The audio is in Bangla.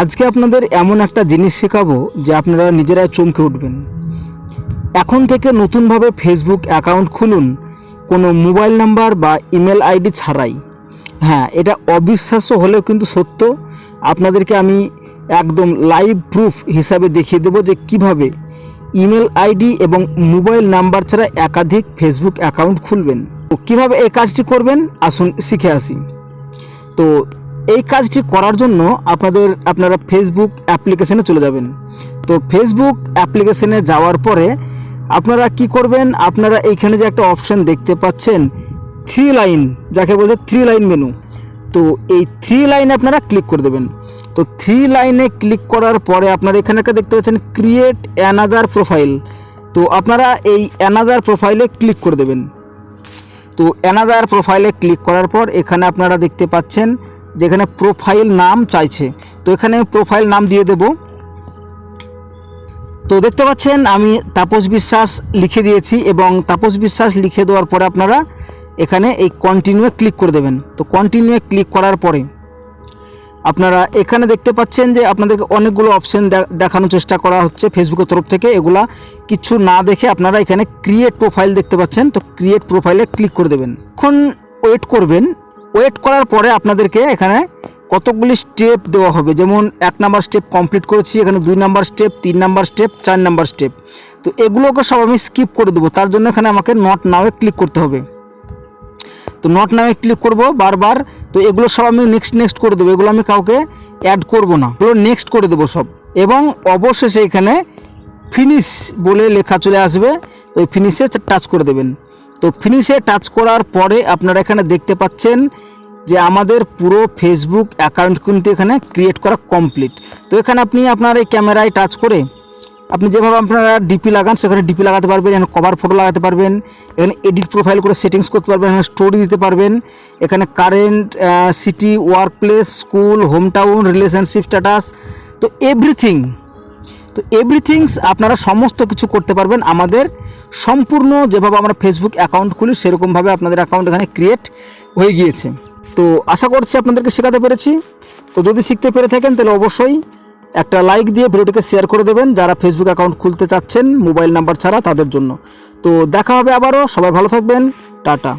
আজকে আপনাদের এমন একটা জিনিস শেখাবো যে আপনারা নিজেরা চমকে উঠবেন। এখন থেকে নতুনভাবে ফেসবুক অ্যাকাউন্ট খুলুন, কোনো মোবাইল নাম্বার বা ইমেল আইডি ছাড়াই। হ্যাঁ এটা অবিশ্বাস্য হলেও কিন্তু সত্য। আপনাদেরকে আমি একদম লাইভ প্রুফ হিসাবে দেখিয়ে দেবো যে কীভাবে ইমেল আইডি এবং মোবাইল নাম্বার ছাড়া একাধিক ফেসবুক অ্যাকাউন্ট খুলবেন। তো কীভাবে এই কাজটি করবেন? আসুন শিখে আসি। তো এই কাজটি করার জন্য আপনাদের, আপনারা ফেসবুক অ্যাপ্লিকেশনে চলে যাবেন। তো ফেসবুক অ্যাপ্লিকেশনে যাওয়ার পরে আপনারা কি করবেন? আপনারা এইখানে যে একটা অপশন দেখতে পাচ্ছেন থ্রি লাইন যাকে বলছে থ্রি লাইন মেনু তো এই থ্রি লাইনে আপনারা ক্লিক করে দেবেন। তো থ্রি লাইনে ক্লিক করার পরে আপনারা এখানে একটা দেখতে পাচ্ছেন ক্রিয়েট অ্যানাদার প্রোফাইল তো আপনারা এই অ্যানাদার প্রোফাইলে ক্লিক করে দেবেন। তো অ্যানাদার প্রোফাইলে ক্লিক করার পর এখানে আপনারা দেখতে পাচ্ছেন যেখানে প্রোফাইল নাম চাইছে। তো এখানে প্রোফাইল নাম দিয়ে দেব। তো দেখতে পাচ্ছেন, আমি তাপস বিশ্বাস লিখে দিয়েছি এবং তাপস বিশ্বাস লিখে দেওয়ার পরে আপনারা এখানে এই কন্টিনিউয়ে ক্লিক করে দেবেন। তো কন্টিনিউয়ে ক্লিক করার পরে আপনারা এখানে দেখতে পাচ্ছেন যে আপনাদেরকে অনেকগুলো অপশন দেখানোর চেষ্টা করা হচ্ছে ফেসবুকের তরফ থেকে। এগুলা কিছু না দেখে আপনারা এখানে ক্রিয়েট প্রোফাইল দেখতে পাচ্ছেন। তো ক্রিয়েট প্রোফাইলে ক্লিক করে দেবেন। এখন ওয়েট করবেন। ওয়েট করার পরে আপনাদেরকে এখানে কতগুলি স্টেপ দেওয়া হবে। যেমন এক নাম্বার স্টেপ কমপ্লিট করেছি, এখানে দুই নাম্বার স্টেপ তিন নাম্বার স্টেপ চার নাম্বার স্টেপ তো এগুলোকে সব আমি স্কিপ করে দেবো। তার জন্য এখানে আমাকে নট নাওয়ে ক্লিক করতে হবে। তো নট নামে ক্লিক করব বারবার। তো এগুলো সব আমি নেক্সট নেক্সট করে দেবো। এগুলো আমি কাউকে অ্যাড করব না। এগুলো নেক্সট করে দেবো সব। এবং অবশেষে এখানে ফিনিশ বলে লেখা চলে আসবে। তো ফিনিশে টাচ করে দেবেন। তো ফিনিশে টাচ করার পরে আপনারা এখানে দেখতে পাচ্ছেন যে আমাদের পুরো ফেসবুক অ্যাকাউন্ট কিন্তু এখানে ক্রিয়েট করা কমপ্লিট তো এখানে আপনি আপনার এই ক্যামেরায় টাচ করে আপনি যেভাবে আপনারা ডিপি লাগান, সেখানে ডিপি লাগাতে পারবেন, এখানে কভার ফটো লাগাতে পারবেন, এখানে এডিট প্রোফাইল করে সেটিংস করতে পারবেন, এখানে স্টোরি দিতে পারবেন, এখানে current city work place school home town relationship status তো এভরিথিং তো এভরিথিংস আপনারা সমস্ত কিছু করতে পারবেন আমাদের সম্পূর্ণ যেভাবে আমরা ফেসবুক অ্যাকাউন্ট খুলি সেরকমভাবে আপনাদের অ্যাকাউন্ট এখানে ক্রিয়েট হয়ে গিয়েছে। তো আশা করছি আপনাদেরকে শেখাতে পেরেছি। তো যদি শিখতে পেরে থাকেন তাহলে অবশ্যই একটা লাইক দিয়ে ভিডিওটিকে শেয়ার করে দেবেন যারা ফেসবুক অ্যাকাউন্ট খুলতে চাচ্ছেন মোবাইল নাম্বার ছাড়া তাদের জন্য। তো দেখা হবে আবারও। সবাই ভালো থাকবেন। টাটা।